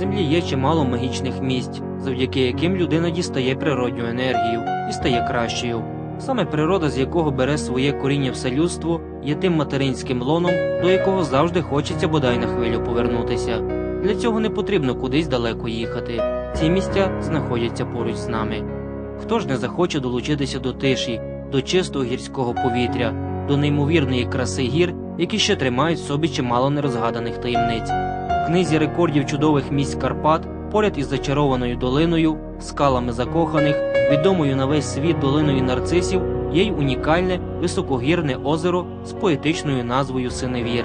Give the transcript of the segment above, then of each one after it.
землі є чимало магічних місць, завдяки яким людина дістає природню енергію і стає кращою. Саме природа, з якого бере своє коріння все людство, є тим материнським лоном, до якого завжди хочеться бодай на хвилю повернутися. Для цього не потрібно кудись далеко їхати. Ці місця знаходяться поруч з нами. Хто ж не захоче долучитися до тиші, до чистого гірського повітря, до неймовірної краси гір, які ще тримають в собі чимало нерозгаданих таємниць. Книзі рекордів чудових місць Карпат, поряд із зачарованою долиною, скалами закоханих, відомою на весь світ долиною нарцисів, є й унікальне високогірне озеро з поетичною назвою Синевір.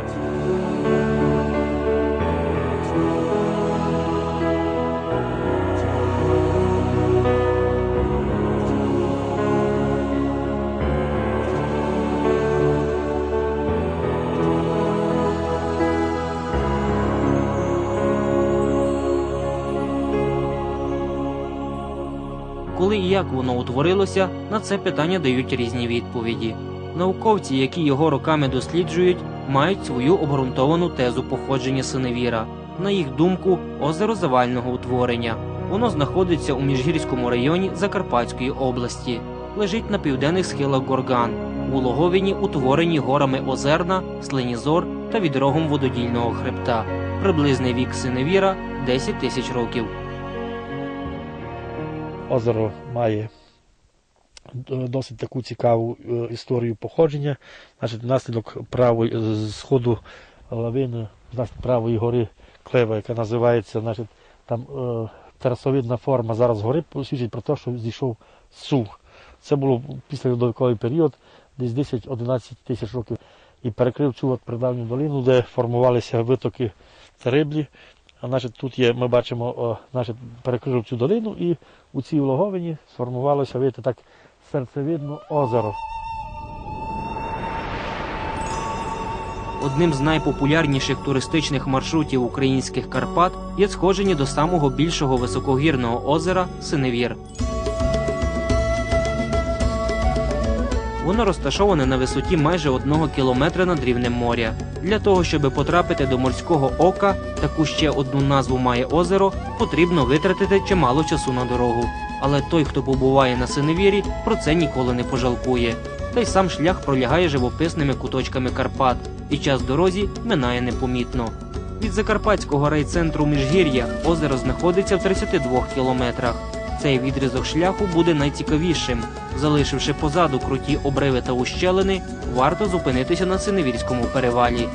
Коли і як воно утворилося, на це питання дають різні відповіді. Науковці, які його роками досліджують, мають свою обґрунтовану тезу походження синевіра. На їх думку, озеро завального утворення. Воно знаходиться у міжгірському районі Закарпатської області, лежить на південних схилах Горган, у логовині, утворенні горами Озерна, Слинізор та відрогом вододільного хребта. Приблизний вік синевіра 10 тисяч років. Озеро має досить таку цікаву е, історію походження. Значить, внаслідок правої сходу лавини, внаслідок правої гори Клева, яка називається, значить, там е, терасовидна форма зараз гори свідчить про те, що зійшов сух. Це було після льодовиковий період, десь 10-11 тисяч років, і перекрив цю от придавню долину, де формувалися витоки Териблі. Значить, тут є, ми бачимо, о, значить, перекрив цю долину, і у цій логовині сформувалося, видите, так серцевидно озеро. Одним з найпопулярніших туристичних маршрутів українських Карпат є сходження до самого більшого високогірного озера Синевір. Воно розташоване на висоті майже одного кілометра над рівнем моря. Для того, щоб потрапити до морського ока, таку ще одну назву має озеро, потрібно витратити чимало часу на дорогу. Але той, хто побуває на Синевірі, про це ніколи не пожалкує. Та й сам шлях пролягає живописними куточками Карпат, і час дорозі минає непомітно. Від закарпатського райцентру Міжгір'я озеро знаходиться в 32 кілометрах. Цей відрізок шляху буде найцікавішим. Залишивши позаду круті обриви та ущелини, варто зупинитися на Синевірському перевалі.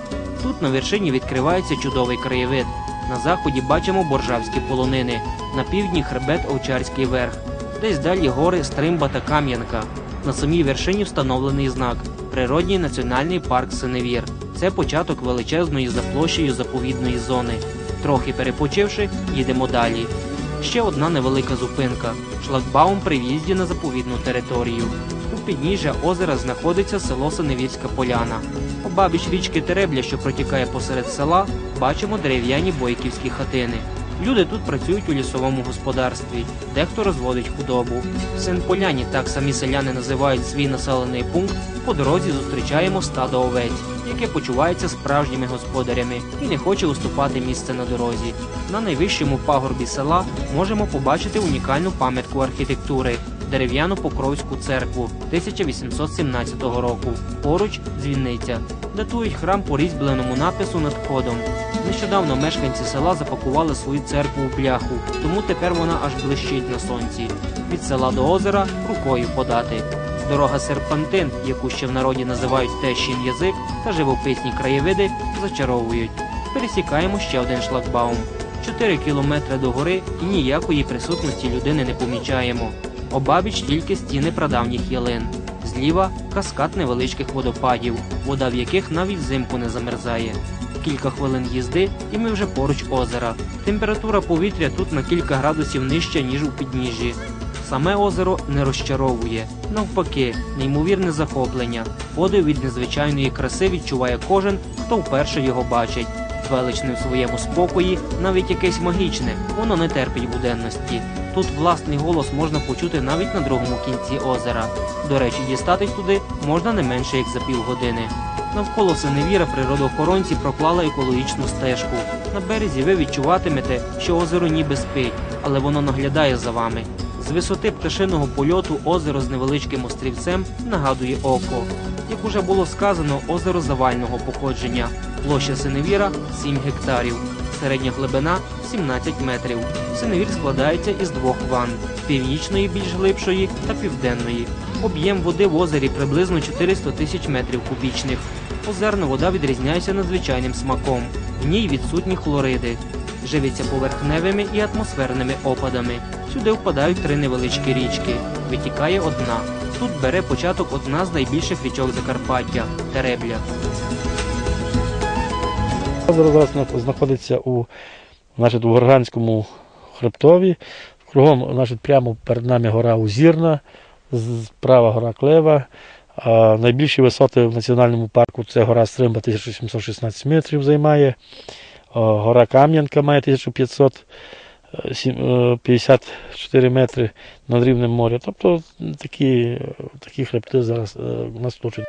Тут на вершині відкривається чудовий краєвид. На заході бачимо боржавські полонини, на півдні хребет Овчарський верх, десь далі гори Стримба та Кам'янка. На самій вершині встановлений знак Природній національний парк Синевір. Це початок величезної за площею заповідної зони. Трохи перепочивши, їдемо далі. Ще одна невелика зупинка шлагбаум при в'їзді на заповідну територію. У підніжжя озера знаходиться село Синевірська Поляна. Обабіч річки Теребля, що протікає посеред села, бачимо дерев'яні бойківські хатини. Люди тут працюють у лісовому господарстві, дехто розводить худобу. В Син-Поляні, так самі селяни називають свій населений пункт, по дорозі зустрічаємо стадо овець, яке почувається справжніми господарями і не хоче уступати місце на дорозі. На найвищому пагорбі села можемо побачити унікальну пам'ятку архітектури дерев'яну Покровську церкву 1817 року. Поруч дзвіниця. Датують храм по різьбленому напису над входом. Нещодавно мешканці села запакували свою церкву в бляху, тому тепер вона аж блищить на сонці. Від села до озера рукою подати. Дорога серпантин, яку ще в народі називають тещин язик, та живописні краєвиди зачаровують. Пересікаємо ще один шлагбаум. Чотири кілометри до гори і ніякої присутності людини не помічаємо. Обабіч тільки стіни прадавніх ялин. Зліва каскад невеличких водопадів, вода в яких навіть взимку не замерзає. Кілька хвилин їзди, і ми вже поруч озера. Температура повітря тут на кілька градусів нижча, ніж у підніжжі. Саме озеро не розчаровує. Навпаки, неймовірне захоплення. Подив від незвичайної краси відчуває кожен, хто вперше його бачить. Величне в своєму спокої, навіть якесь магічне, воно не терпить буденності. Тут власний голос можна почути навіть на другому кінці озера. До речі, дістатись туди можна не менше як за півгодини. Навколо Синевіра природоохоронці проклали екологічну стежку. На березі ви відчуватимете, що озеро ніби спить, але воно наглядає за вами. З висоти пташиного польоту озеро з невеличким острівцем нагадує око. Як уже було сказано, озеро завального походження. Площа Синевіра 7 гектарів. Середня глибина 17 метрів. Синевір складається із двох ванн північної, більш глибшої та південної. Об'єм води в озері приблизно 400 тисяч метрів кубічних. Озерна вода відрізняється надзвичайним смаком. В ній відсутні хлориди. Живиться поверхневими і атмосферними опадами. Сюди впадають три невеличкі річки. Витікає одна. Тут бере початок одна з найбільших річок Закарпаття Теребля. Зараз знаходиться у, значить, у Горганському хребтові. Кругом значить, прямо перед нами гора Узірна, справа гора Клева. А найбільші висоти в національному парку це гора Стримба 1716 метрів займає. Гора Кам'янка має 1554 метри над рівнем моря. Тобто такі, такі хребти зараз е, у нас точать.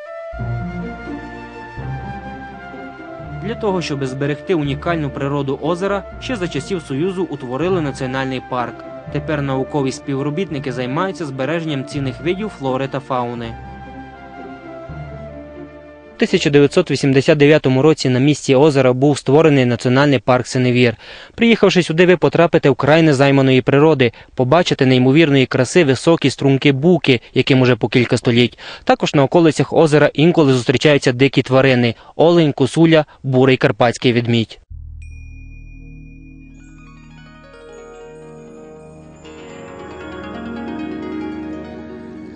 Для того, щоб зберегти унікальну природу озера, ще за часів Союзу утворили національний парк. Тепер наукові співробітники займаються збереженням цінних видів флори та фауни. У 1989 році на місці озера був створений національний парк Синевір. Приїхавши сюди, ви потрапите в край незайманої природи, побачите неймовірної краси високі струмки буки, яким уже по кілька століть. Також на околицях озера інколи зустрічаються дикі тварини олень, косуля, бурий карпатський ведмідь.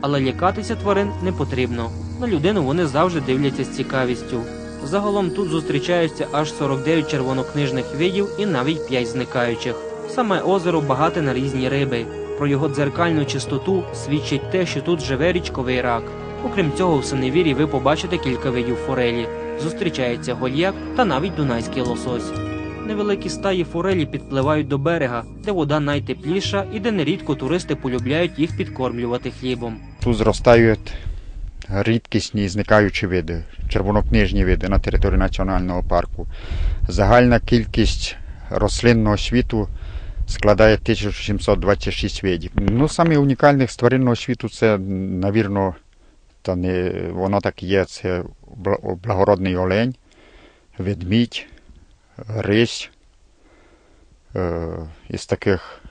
Але лякатися тварин не потрібно. На людину вони завжди дивляться з цікавістю. Загалом тут зустрічаються аж 49 червонокнижних видів і навіть 5 зникаючих. Саме озеро багате на різні риби. Про його дзеркальну чистоту свідчить те, що тут живе річковий рак. Окрім цього, в Синевірі ви побачите кілька видів форелі. Зустрічається гольяк та навіть дунайський лосось. Невеликі стаї форелі підпливають до берега, де вода найтепліша і де нерідко туристи полюбляють їх підкормлювати хлібом. Тут зростають рідкісні зникаючі види, червонокнижні види на території національного парку. Загальна кількість рослинного світу складає 1726 видів. Ну, саме унікальних з тваринного світу це, навірно, та не, воно так є, це благородний олень, ведмідь, рись. Е, із таких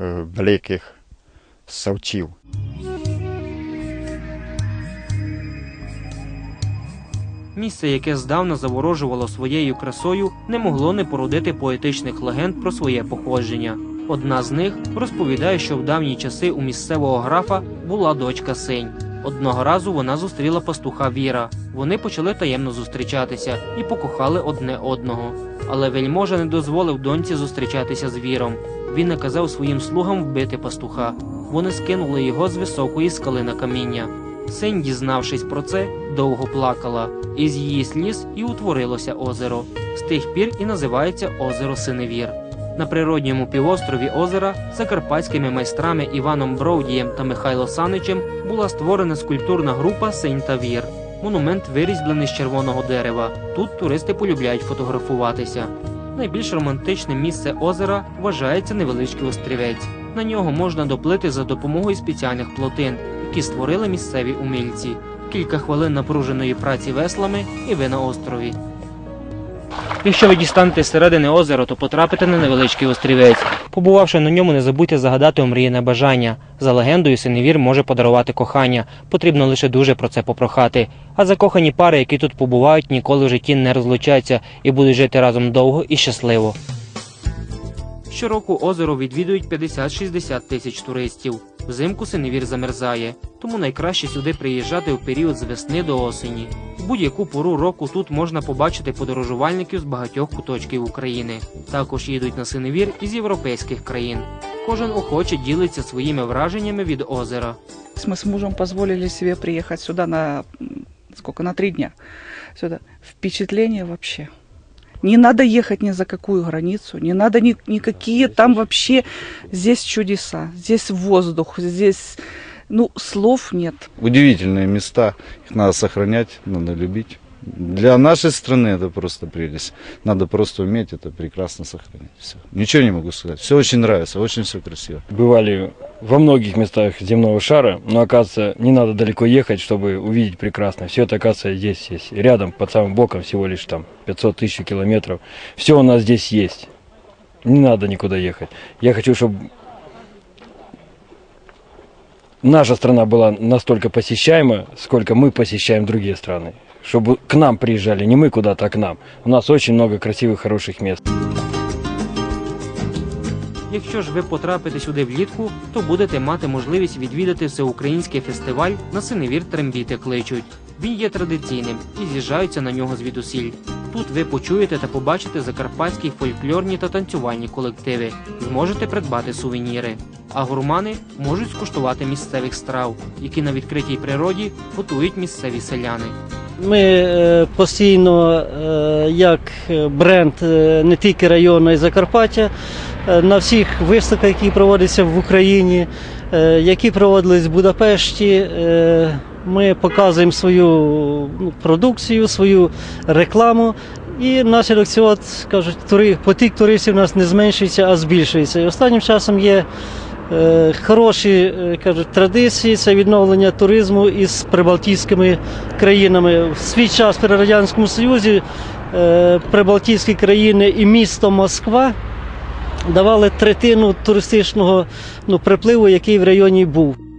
е, великих савців. Місце, яке здавна заворожувало своєю красою, не могло не породити поетичних легенд про своє походження. Одна з них розповідає, що в давні часи у місцевого графа була дочка синь. Одного разу вона зустріла пастуха Віра. Вони почали таємно зустрічатися і покохали одне одного. Але вельможа не дозволив доньці зустрічатися з віром. Він наказав своїм слугам вбити пастуха. Вони скинули його з високої скали на каміння. Синь, дізнавшись про це, довго плакала. Із її сліз і утворилося озеро. З тих пір і називається озеро Синевір. На природньому півострові озера закарпатськими майстрами Іваном Бровдієм та Михайло Саничем була створена скульптурна група Синь та Вір. Монумент вирізблений з червоного дерева. Тут туристи полюбляють фотографуватися. Найбільш романтичним місце озера вважається невеличкий острівець. На нього можна доплити за допомогою спеціальних плотин, які створили місцеві умільці. Кілька хвилин напруженої праці веслами, і ви на острові. Якщо ви дістанете середини озера, то потрапите на невеличкий острівець. Побувавши на ньому, не забудьте загадати омріяне бажання. За легендою, синевір може подарувати кохання. Потрібно лише дуже про це попрохати. А закохані пари, які тут побувають, ніколи в житті не розлучаться і будуть жити разом довго і щасливо. Щороку озеро відвідують 50-60 тисяч туристів. Взимку синевір замерзає, тому найкраще сюди приїжджати у період з весни до осені. В будь-яку пору року тут можна побачити подорожувальників з багатьох куточків України. Також їдуть на синевір із європейських країн. Кожен охоче ділиться своїми враженнями від озера. Мы с мужем позволили себе приехать сюда на сколько на три дня. Сюда впечатление вообще. Не надо ехать ни за какую границу, не надо ни, никакие там вообще здесь чудеса, здесь воздух, здесь ну слов нет. Удивительные места, их надо сохранять, надо любить. Для нашей страны это просто прелесть. Надо просто уметь это прекрасно сохранить. Все. Ничего не могу сказать. Все очень нравится, очень все красиво. Бывали во многих местах земного шара, но, оказывается, не надо далеко ехать, чтобы увидеть прекрасно. Все это, оказывается, здесь есть. Рядом, под самым боком, всего лишь там 500 тысяч километров. Все у нас здесь есть. Не надо никуда ехать. Я хочу, чтобы наша страна была настолько посещаема, сколько мы посещаем другие страны. Чтобы к нам приезжали, не мы куда-то, а к нам. У нас очень много красивых, хороших мест. Якщо ж ви потрапите сюди влітку, то будете мати можливість відвідати всеукраїнський фестиваль на синевір трембіти кличуть. Він є традиційним і з'їжджаються на нього звідусіль. Тут ви почуєте та побачите закарпатські фольклорні та танцювальні колективи, зможете придбати сувеніри. А гурмани можуть скуштувати місцевих страв, які на відкритій природі готують місцеві селяни. Ми е, постійно, е, як бренд е, не тільки району і Закарпаття, на всіх виставках, які проводяться в Україні, які проводились в Будапешті, ми показуємо свою ну, продукцію, свою рекламу. І внаслідок цього, кажуть, тури- потік туристів у нас не зменшується, а збільшується. І останнім часом є е, хороші е, кажуть, традиції, це відновлення туризму із прибалтійськими країнами. В свій час при Радянському Союзі е, прибалтійські країни і місто Москва давали третину туристичного ну, припливу, який в районі був.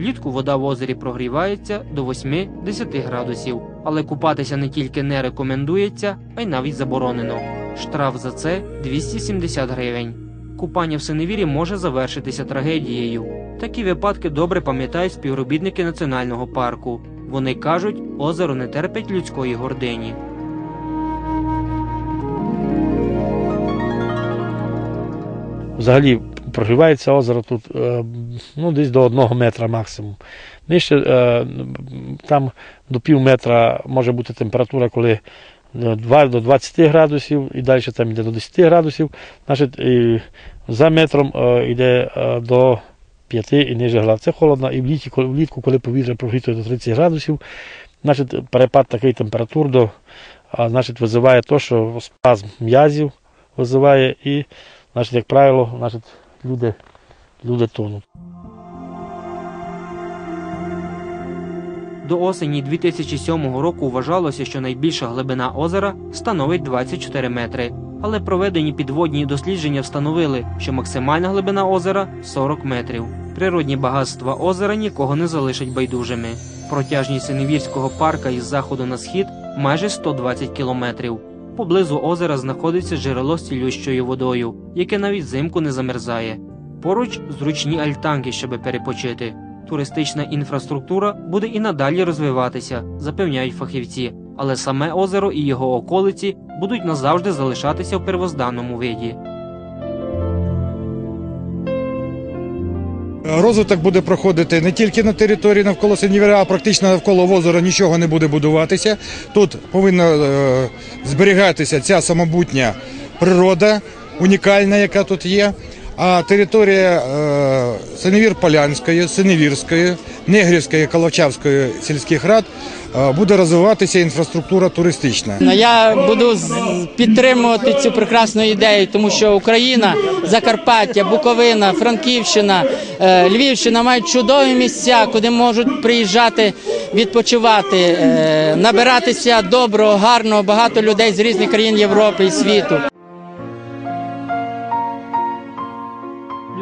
Влітку вода в озері прогрівається до 8-10 градусів, але купатися не тільки не рекомендується, а й навіть заборонено. Штраф за це 270 гривень. Купання в синевірі може завершитися трагедією. Такі випадки добре пам'ятають співробітники національного парку. Вони кажуть, озеро не терпить людської гордині. Взагалі прогрівається озеро тут е, ну, десь до одного метра максимум. Нижче е, там до пів метра може бути температура, коли е, 2 до 20 градусів і далі там йде до 10 градусів. Значить, за метром е, йде е, до 5 і ниже градусів. Це холодно. І влітку, коли, повітря прогріє до 30 градусів, значить, перепад такий температур до, значить, визиває то, що спазм м'язів визиває і значить, як правило, значить, люди, люди тонуть. До осені 2007 року вважалося, що найбільша глибина озера становить 24 метри. Але проведені підводні дослідження встановили, що максимальна глибина озера 40 метрів. Природні багатства озера нікого не залишать байдужими. Протяжність Синевірського парка із заходу на схід майже 120 кілометрів. Поблизу озера знаходиться джерело з цілющою водою, яке навіть взимку не замерзає. Поруч зручні альтанки, щоби перепочити. Туристична інфраструктура буде і надалі розвиватися, запевняють фахівці, але саме озеро і його околиці будуть назавжди залишатися в первозданному виді. Розвиток буде проходити не тільки на території навколо Синівера, а практично навколо озера нічого не буде будуватися. Тут повинна е, зберігатися ця самобутня природа, унікальна, яка тут є. А територія е, Синевір Полянської, Синевірської, Негрівської, Колочавської сільських рад е, буде розвиватися інфраструктура туристична. Ну, Я буду підтримувати цю прекрасну ідею, тому що Україна, Закарпаття, Буковина, Франківщина, е, Львівщина мають чудові місця, куди можуть приїжджати відпочивати, е, набиратися доброго, гарного, багато людей з різних країн Європи і світу.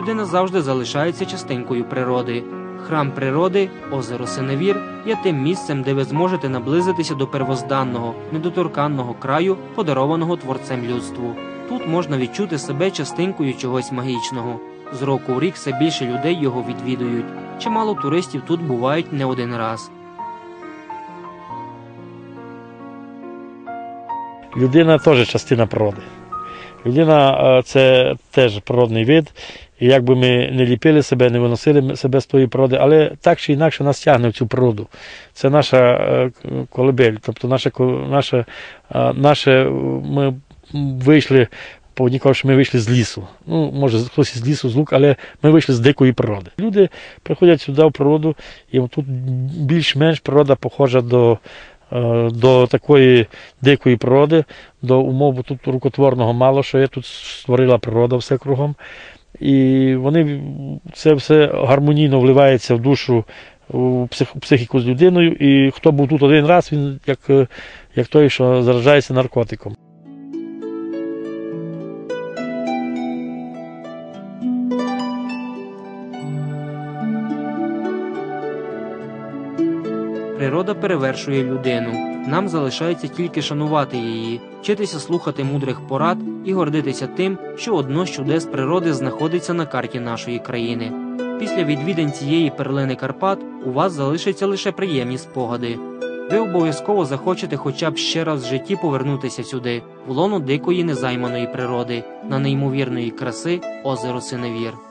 Людина завжди залишається частинкою природи. Храм природи, озеро Синевір, є тим місцем, де ви зможете наблизитися до первозданного, недоторканного краю, подарованого творцем людству. Тут можна відчути себе частинкою чогось магічного. З року в рік все більше людей його відвідують. Чимало туристів тут бувають не один раз. Людина теж частина природи. Людина е, це теж природний вид. І як ми не ліпили себе, не виносили себе з тої природи, але так чи інакше нас тягне в цю природу. Це наша е, колибель, тобто наше, ко- наше, е, ми вийшли одні що ми вийшли з лісу. Ну, може, хтось із лісу, з лук, але ми вийшли з дикої природи. Люди приходять сюди в природу, і тут більш-менш природа похожа до, до такої дикої природи, до умов, тут рукотворного мало що є, тут створила природа все кругом. І вони це все гармонійно вливається в душу, в психіку з людиною. І хто був тут один раз, він як, е, як той, що заражається наркотиком. Природа перевершує людину. Нам залишається тільки шанувати її, вчитися слухати мудрих порад і гордитися тим, що одно з чудес природи знаходиться на карті нашої країни. Після відвідин цієї перлини Карпат у вас залишаться лише приємні спогади. Ви обов'язково захочете хоча б ще раз в житті повернутися сюди, в лоно дикої незайманої природи, на неймовірної краси озеро Синевір.